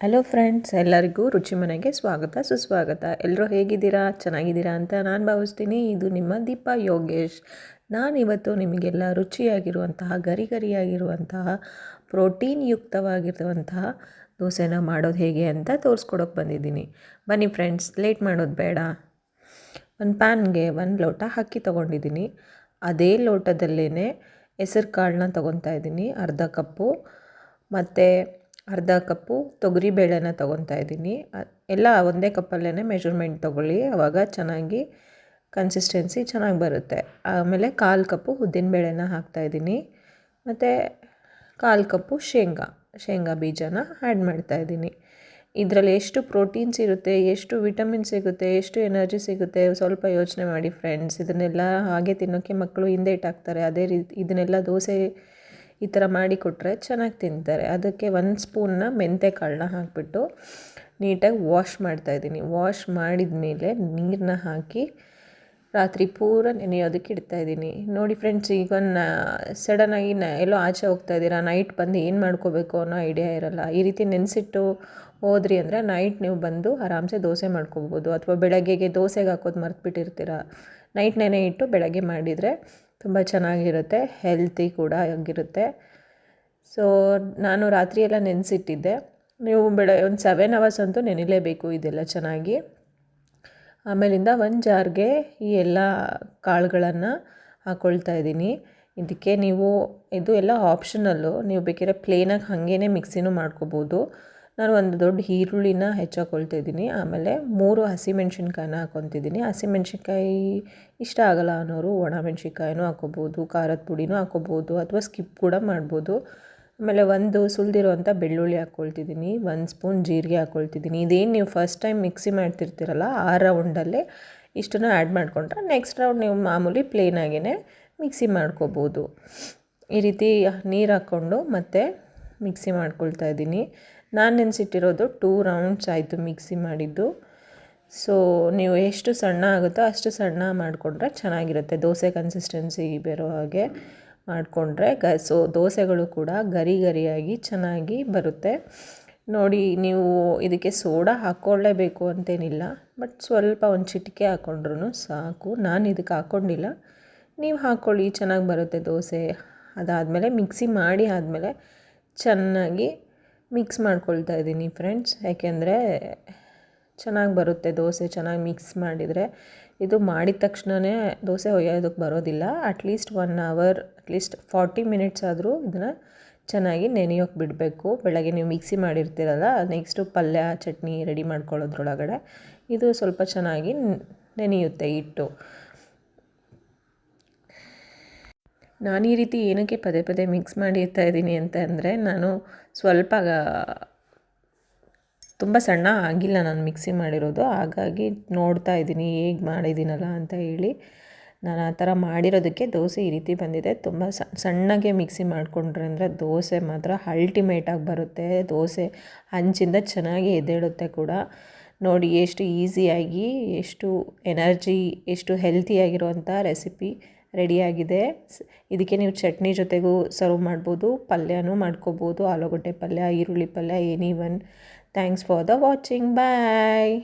Hello friends ಎಲ್ಲರಿಗೂ ರುಚಿ ಮನೆಗೆ ಸ್ವಾಗತ, ಸುಸ್ವಾಗತ. ಎಲ್ಲರೂ ಹೇಗಿದ್ದೀರಾ? ಚೆನ್ನಾಗಿದ್ದೀರಾ ಅಂತ ನಾನು ಭಾವಿಸ್ತೀನಿ. ಇದು ನಿಮ್ಮ ದೀಪ ಯೋಗೇಶ್. ನಾನಿವತ್ತು ನಿಮಗೆಲ್ಲ ರುಚಿಯಾಗಿರುವಂತಹ ಗರಿ ಗರಿಯಾಗಿರುವಂತಹ ಪ್ರೋಟೀನ್ ಯುಕ್ತವಾಗಿರುವಂತಹ ದೋಸೆನ ಮಾಡೋದು ಹೇಗೆ ಅಂತ ತೋರಿಸ್ಕೊಡೋಕೆ ಬಂದಿದ್ದೀನಿ. ಬನ್ನಿ ಫ್ರೆಂಡ್ಸ್ ಲೇಟ್ ಮಾಡೋದು ಬೇಡ. ಒಂದು ಪ್ಯಾನ್ಗೆ ಒಂದು ಲೋಟ ಅಕ್ಕಿ ತೊಗೊಂಡಿದ್ದೀನಿ. ಅದೇ ಲೋಟದಲ್ಲೇ ಹೆಸರು ಕಾಳನ್ನ ತೊಗೊತಾ ಇದ್ದೀನಿ, ಅರ್ಧ ಕಪ್ಪು. ಮತ್ತು ಅರ್ಧ ಕಪ್ಪು ತೊಗರಿಬೇಳೆನ ತೊಗೊತಾ ಇದ್ದೀನಿ. ಎಲ್ಲ ಒಂದೇ ಕಪ್ಪಲ್ಲೇ ಮೆಜರ್ಮೆಂಟ್ ತೊಗೊಳ್ಳಿ. ಆವಾಗ ಚೆನ್ನಾಗಿ ಕನ್ಸಿಸ್ಟೆನ್ಸಿ ಚೆನ್ನಾಗಿ ಬರುತ್ತೆ. ಆಮೇಲೆ ಕಾಲು ಕಪ್ಪು ಉದ್ದಿನಬೇಳೆನ ಹಾಕ್ತಾಯಿದ್ದೀನಿ ಮತ್ತು ಕಾಲು ಕಪ್ಪು ಶೇಂಗಾ ಶೇಂಗಾ ಬೀಜನ ಆ್ಯಡ್ ಮಾಡ್ತಾಯಿದ್ದೀನಿ ಇದರಲ್ಲಿ ಎಷ್ಟು ಪ್ರೋಟೀನ್ಸ್ ಇರುತ್ತೆ ಎಷ್ಟು ವಿಟಮಿನ್ ಸಿಗುತ್ತೆ, ಎಷ್ಟು ಎನರ್ಜಿ ಸಿಗುತ್ತೆ ಸ್ವಲ್ಪ ಯೋಚನೆ ಮಾಡಿ ಫ್ರೆಂಡ್ಸ್ ಇದನ್ನೆಲ್ಲ ಹಾಗೆ ತಿನ್ನೋಕ್ಕೆ ಮಕ್ಕಳು ಹಿಂದೆ ಇಟ್ಟಾಕ್ತಾರೆ ಅದೇ ರೀತಿ ಇದನ್ನೆಲ್ಲ ದೋಸೆ ಈ ಥರ ಮಾಡಿ ಕೊಟ್ಟರೆ ಚೆನ್ನಾಗಿ ತಿಂತಾರೆ. ಅದಕ್ಕೆ ಒಂದು ಸ್ಪೂನ್ನ ಮೆಂತೆ ಕಾಳನ್ನ ಹಾಕಿಬಿಟ್ಟು ನೀಟಾಗಿ ವಾಶ್ ಮಾಡ್ತಾಯಿದ್ದೀನಿ ವಾಶ್ ಮಾಡಿದ ಮೇಲೆ ನೀರನ್ನ ಹಾಕಿ ರಾತ್ರಿ ಪೂರ ನೆನೆಯೋದಕ್ಕೆ ಇಡ್ತಾಯಿದ್ದೀನಿ ನೋಡಿ ಫ್ರೆಂಡ್ಸ್, ಈಗ ನಾ ಸಡನ್ನಾಗಿ ನ ಎಲ್ಲೋ ಆಚೆ ಹೋಗ್ತಾ ಇದ್ದೀರಾ? ನೈಟ್ ಬಂದು ಏನು ಮಾಡ್ಕೋಬೇಕು ಅನ್ನೋ ಐಡಿಯಾ ಇರಲ್ಲ. ಈ ರೀತಿ ನೆನೆಸಿಟ್ಟು ಹೋದ್ರಿ ಅಂದರೆ ನೈಟ್ ನೀವು ಬಂದು ಆರಾಮ್ಸೆ ದೋಸೆ ಮಾಡ್ಕೋಬೋದು ಅಥವಾ ಬೆಳಗ್ಗೆಗೆ ದೋಸೆಗೆ ಹಾಕೋದು ಮರ್ತ್ಬಿಟ್ಟಿರ್ತೀರ? ನೈಟ್ ನೆನೆ ಇಟ್ಟು ಬೆಳಗ್ಗೆ ಮಾಡಿದರೆ ತುಂಬ ಚೆನ್ನಾಗಿರುತ್ತೆ ಹೆಲ್ತಿ ಕೂಡ ಆಗಿರುತ್ತೆ. ಸೊ ನಾನು ರಾತ್ರಿ ಎಲ್ಲ ನೆನೆಸಿಟ್ಟಿದ್ದೆ. ನೀವು ಬೆಳ, ಒಂದು ಸೆವೆನ್ ಅವರ್ಸ್ ಅಂತೂ ನೆನಿಲೇಬೇಕು ಇದೆಲ್ಲ ಚೆನ್ನಾಗಿ. ಆಮೇಲಿಂದ ಒಂದು ಜಾರ್ಗೆ ಈ ಎಲ್ಲ ಕಾಳುಗಳನ್ನು ಹಾಕ್ಕೊಳ್ತಾ ಇದ್ದೀನಿ. ಇದಕ್ಕೆ ನೀವು, ಇದು ಎಲ್ಲ ಆಪ್ಷನಲ್ಲು ನೀವು ಬೇಕಿದ್ರೆ ಪ್ಲೇನಾಗಿ ಹಾಗೇನೆ ಮಿಕ್ಸಿನೂ ಮಾಡ್ಕೋಬೋದು. ನಾನು ಒಂದು ದೊಡ್ಡ ಈರುಳ್ಳಿನ ಹೆಚ್ಚಾಕೊಳ್ತಾ ಇದ್ದೀನಿ. ಆಮೇಲೆ ಮೂರು ಹಸಿಮೆಣ್ಸಿನ್ಕಾಯಿನ ಹಾಕ್ಕೊತಿದ್ದೀನಿ ಹಸಿಮೆಣ್ಸಿನ್ಕಾಯಿ ಇಷ್ಟ ಆಗಲ್ಲ ಅನ್ನೋರು ಒಣಮೆಣ್ಸಿನ್ಕಾಯಿನೂ ಹಾಕ್ಕೋಬೋದು ಖಾರದ ಪುಡಿನೂ ಹಾಕ್ಕೋಬೋದು ಅಥವಾ ಸ್ಕಿಪ್ ಕೂಡ ಮಾಡ್ಬೋದು. ಆಮೇಲೆ ಒಂದು ಸುಲ್ದಿರುವಂಥ ಬೆಳ್ಳುಳ್ಳಿ ಹಾಕ್ಕೊಳ್ತಿದ್ದೀನಿ ಒಂದು ಸ್ಪೂನ್ ಜೀರಿಗೆ ಹಾಕ್ಕೊಳ್ತಿದ್ದೀನಿ ಇದೇನು ನೀವು ಫಸ್ಟ್ ಟೈಮ್ ಮಿಕ್ಸಿ ಮಾಡ್ತಿರ್ತೀರಲ್ಲ, ಆ ರೌಂಡಲ್ಲೇ ಇಷ್ಟನ್ನು ಆ್ಯಡ್ ಮಾಡಿಕೊಂಡ್ರೆ ನೆಕ್ಸ್ಟ್ ರೌಂಡ್ ನೀವು ಮಾಮೂಲಿ ಪ್ಲೇನಾಗೇ ಮಿಕ್ಸಿ ಮಾಡ್ಕೋಬೋದು. ಈ ರೀತಿ ನೀರು ಹಾಕ್ಕೊಂಡು ಮತ್ತೆ ಮಿಕ್ಸಿ ಮಾಡ್ಕೊಳ್ತಾ ಇದ್ದೀನಿ. ನಾನು ನೆನೆಸಿಟ್ಟಿರೋದು ಟೂ ರೌಂಡ್ಸ್ ಆಯಿತು ಮಿಕ್ಸಿ ಮಾಡಿದ್ದು. ಸೊ ನೀವು ಎಷ್ಟು ಸಣ್ಣ ಆಗುತ್ತೋ ಅಷ್ಟು ಸಣ್ಣ ಮಾಡಿಕೊಂಡ್ರೆ ಚೆನ್ನಾಗಿರುತ್ತೆ. ದೋಸೆ ಕನ್ಸಿಸ್ಟೆನ್ಸಿ ಬರೋ ಹಾಗೆ ಮಾಡಿಕೊಂಡ್ರೆ ಗ ಸೊ ದೋಸೆಗಳು ಕೂಡ ಗರಿ ಗರಿಯಾಗಿ ಚೆನ್ನಾಗಿ ಬರುತ್ತೆ. ನೋಡಿ, ನೀವು ಇದಕ್ಕೆ ಸೋಡಾ ಹಾಕ್ಕೊಳ್ಳೇಬೇಕು ಅಂತೇನಿಲ್ಲ ಬಟ್ ಸ್ವಲ್ಪ ಒಂದು ಚಿಟಿಕೆ ಹಾಕ್ಕೊಂಡ್ರೂ ಸಾಕು. ನಾನು ಇದಕ್ಕೆ ಹಾಕ್ಕೊಂಡಿಲ್ಲ ನೀವು ಹಾಕ್ಕೊಳ್ಳಿ ಚೆನ್ನಾಗಿ ಬರುತ್ತೆ ದೋಸೆ. ಅದಾದಮೇಲೆ ಮಿಕ್ಸಿ ಮಾಡಿ ಆದಮೇಲೆ ಚೆನ್ನಾಗಿ ಮಿಕ್ಸ್ ಮಾಡ್ಕೊಳ್ತಾ ಇದ್ದೀನಿ ಫ್ರೆಂಡ್ಸ್. ಯಾಕೆಂದರೆ ಚೆನ್ನಾಗಿ ಬರುತ್ತೆ ದೋಸೆ ಚೆನ್ನಾಗಿ ಮಿಕ್ಸ್ ಮಾಡಿದರೆ. ಇದು ಮಾಡಿದ ತಕ್ಷಣವೇ ದೋಸೆ ಒಯ್ಯೋದಕ್ಕೆ ಬರೋದಿಲ್ಲ. At least one hour at least forty minutes ಆದರೂ ಇದನ್ನು ಚೆನ್ನಾಗಿ ನೆನೆಯೋಕೆ ಬಿಡಬೇಕು. ಬೆಳಗ್ಗೆ ನೀವು ಮಿಕ್ಸಿ ಮಾಡಿರ್ತೀರಲ್ಲ ನೆಕ್ಸ್ಟು ಪಲ್ಯ, ಚಟ್ನಿ ರೆಡಿ ಮಾಡ್ಕೊಳ್ಳೋದ್ರೊಳಗಡೆ ಇದು ಸ್ವಲ್ಪ ಚೆನ್ನಾಗಿ ನೆನೆಯುತ್ತೆ ಹಿಟ್ಟು. ನಾನು ಈ ರೀತಿ ಏನಕ್ಕೆ ಪದೇ ಪದೇ ಮಿಕ್ಸ್ ಮಾಡಿ ಇದ್ದೀನಿ ಅಂತ ಅಂದರೆ ನಾನು ಸ್ವಲ್ಪ ತುಂಬ ಸಣ್ಣ ಆಗಿಲ್ಲ ನಾನು ಮಿಕ್ಸಿ ಮಾಡಿರೋದು. ಹಾಗಾಗಿ ನೋಡ್ತಾ ಇದ್ದೀನಿ, ಹೇಗೆ ಮಾಡಿದ್ದೀನಲ್ಲ ಅಂತ ಹೇಳಿ. ನಾನು ಆ ಥರ ಮಾಡಿರೋದಕ್ಕೆ ದೋಸೆ ಈ ರೀತಿ ಬಂದಿದೆ. ತುಂಬ ಸಣ್ಣಗೆ ಮಿಕ್ಸಿ ಮಾಡಿಕೊಂಡ್ರೆ ಅಂದರೆ ದೋಸೆ ಮಾತ್ರ ಅಲ್ಟಿಮೇಟಾಗಿ ಬರುತ್ತೆ. ದೋಸೆ ಹಂಚಿಂದ ಚೆನ್ನಾಗಿ ಎದ್ದೇಳುತ್ತೆ ಕೂಡ. ನೋಡಿ ಎಷ್ಟು ಈಸಿಯಾಗಿ ಎಷ್ಟು ಎನರ್ಜಿ ಎಷ್ಟು ಹೆಲ್ತಿಯಾಗಿರುವಂಥ ರೆಸಿಪಿ ರೆಡಿಯಾಗಿದೆ. ಇದಕ್ಕೆ ನೀವು ಚಟ್ನಿ ಜೊತೆಗೂ ಸರ್ವ್ ಮಾಡ್ಬೋದು, ಪಲ್ಯನೂ ಮಾಡ್ಕೋಬೋದು, ಆಲೂಗಡ್ಡೆ ಪಲ್ಯ, ಈರುಳ್ಳಿ ಪಲ್ಯ any one thanks for the watching bye